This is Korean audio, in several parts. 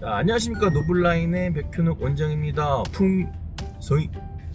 자, 안녕하십니까 노블라인의 백현욱 원장입니다. 풍서이.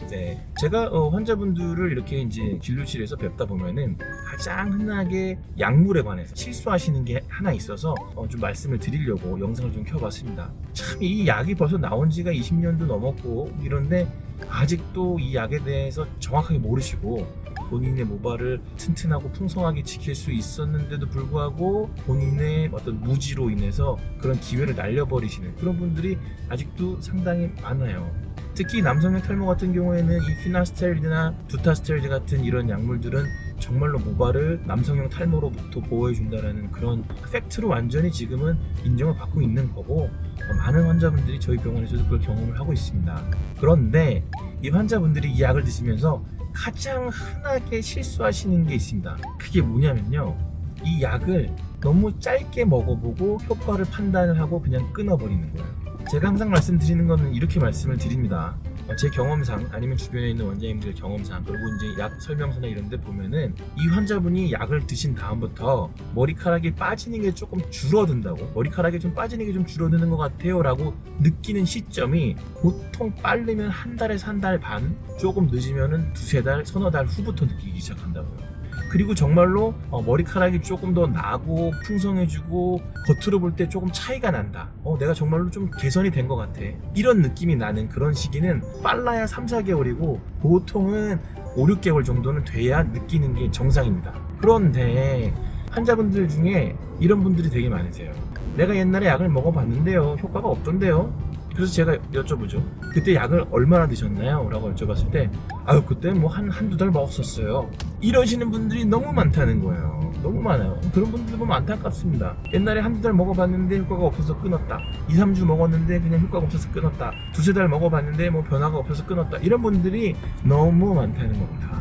네, 제가 어, 환자분들을 이렇게 이제 진료실에서 뵙다 보면은 가장 흔하게 약물에 관해서 실수하시는 게 하나 있어서 어, 좀 말씀을 드리려고 영상을 좀 켜봤습니다. 참 이 약이 벌써 나온 지가 20년도 넘었고 이런데 아직도 이 약에 대해서 정확하게 모르시고 본인의 모발을 튼튼하고 풍성하게 지킬 수 있었는데도 불구하고 본인의 어떤 무지로 인해서 그런 기회를 날려버리시는 그런 분들이 아직도 상당히 많아요. 특히 남성의 탈모 같은 경우에는 이 피나스테로이드나 두타스테로이드 같은 이런 약물들은 정말로 모발을 남성형 탈모로부터 보호해준다는 그런 팩트로 완전히 지금은 인정을 받고 있는 거고 어, 많은 환자분들이 저희 병원에서도 그걸 경험을 하고 있습니다. 그런데 이 환자분들이 이 약을 드시면서 가장 흔하게 실수하시는 게 있습니다. 그게 뭐냐면요. 이 약을 너무 짧게 먹어보고 효과를 판단을 하고 그냥 끊어버리는 거예요. 제가 항상 말씀드리는 거는 이렇게 말씀을 드립니다. 어, 제 경험상 아니면 주변에 있는 원장님들 경험상 그리고 이제 약 설명서나 이런 데 보면은 이 환자분이 약을 드신 다음부터 머리카락이 빠지는 게 조금 줄어든다고 머리카락이 좀 빠지는 게 좀 줄어드는 것 같아요 라고 느끼는 시점이 보통 빠르면 한 달에서 한 달 반 조금 늦으면은 두세 달 서너 달 후부터 느끼기 시작한다고요 그리고 정말로 어, 머리카락이 조금 더 나고 풍성해지고 겉으로 볼 때 조금 차이가 난다. 어, 내가 정말로 좀 개선이 된 것 같아. 이런 느낌이 나는 그런 시기는 빨라야 3, 4개월이고 보통은 5, 6개월 정도는 돼야 느끼는 게 정상입니다. 그런데 환자분들 중에 이런 분들이 되게 많으세요. 내가 옛날에 약을 먹어봤는데요. 효과가 없던데요. 그래서 제가 여쭤보죠. 그때 약을 얼마나 드셨나요? 라고 여쭤봤을 때, 아유, 그때 뭐 한, 한두 달 먹었었어요. 이러시는 분들이 너무 많다는 거예요. 너무 많아요. 그런 분들 보면 안타깝습니다. 옛날에 한두 달 먹어봤는데 효과가 없어서 끊었다. 2, 3주 먹었는데 그냥 효과가 없어서 끊었다. 두세 달 먹어봤는데 뭐 변화가 없어서 끊었다. 이런 분들이 너무 많다는 겁니다.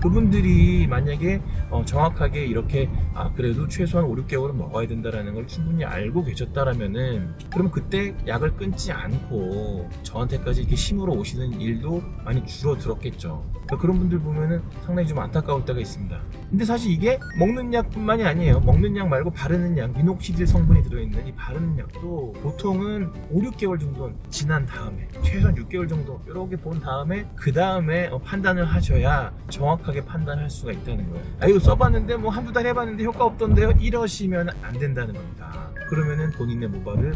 그분들이 만약에 어, 정확하게 이렇게 아 그래도 최소한 5, 6개월은 먹어야 된다라는 걸 충분히 알고 계셨다라면은 그러면 그때 약을 끊지 않고 저한테까지 이렇게 심으러 오시는 일도 많이 줄어들었겠죠. 그러니까 그런 분들 보면은 상당히 좀 안타까울 때가 있습니다. 근데 사실 이게 먹는 약뿐만이 아니에요. 먹는 약 말고 바르는 약, 미녹시딜 성분이 들어있는 이 바르는 약도 보통은 5, 6개월 정도 지난 다음에 최소한 6개월 정도 이렇게 본 다음에 그 다음에 어, 판단을 하셔야 정확하게 판단할 수가 있다는 거예요. 아 이거 써봤는데 뭐 한두 달 해봤는데 효과 없던데요? 이러시면 안 된다는 겁니다. 그러면은 본인의 모발을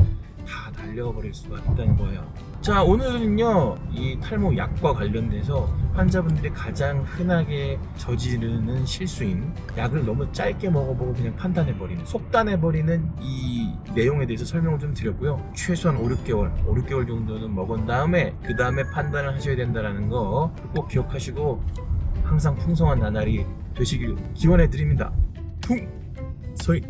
다 날려버릴 수가 있다는 거예요. 자 오늘은요 이 탈모 약과 관련돼서 환자분들이 가장 흔하게 저지르는 실수인 약을 너무 짧게 먹어보고 그냥 판단해버리는 속단해버리는 이 내용에 대해서 설명을 좀 드렸고요 최소한 5, 6개월 5, 6개월 정도는 먹은 다음에 그 다음에 판단을 하셔야 된다는 거 꼭 기억하시고 항상 풍성한 나날이 되시길 기원해 드립니다. 풍 서이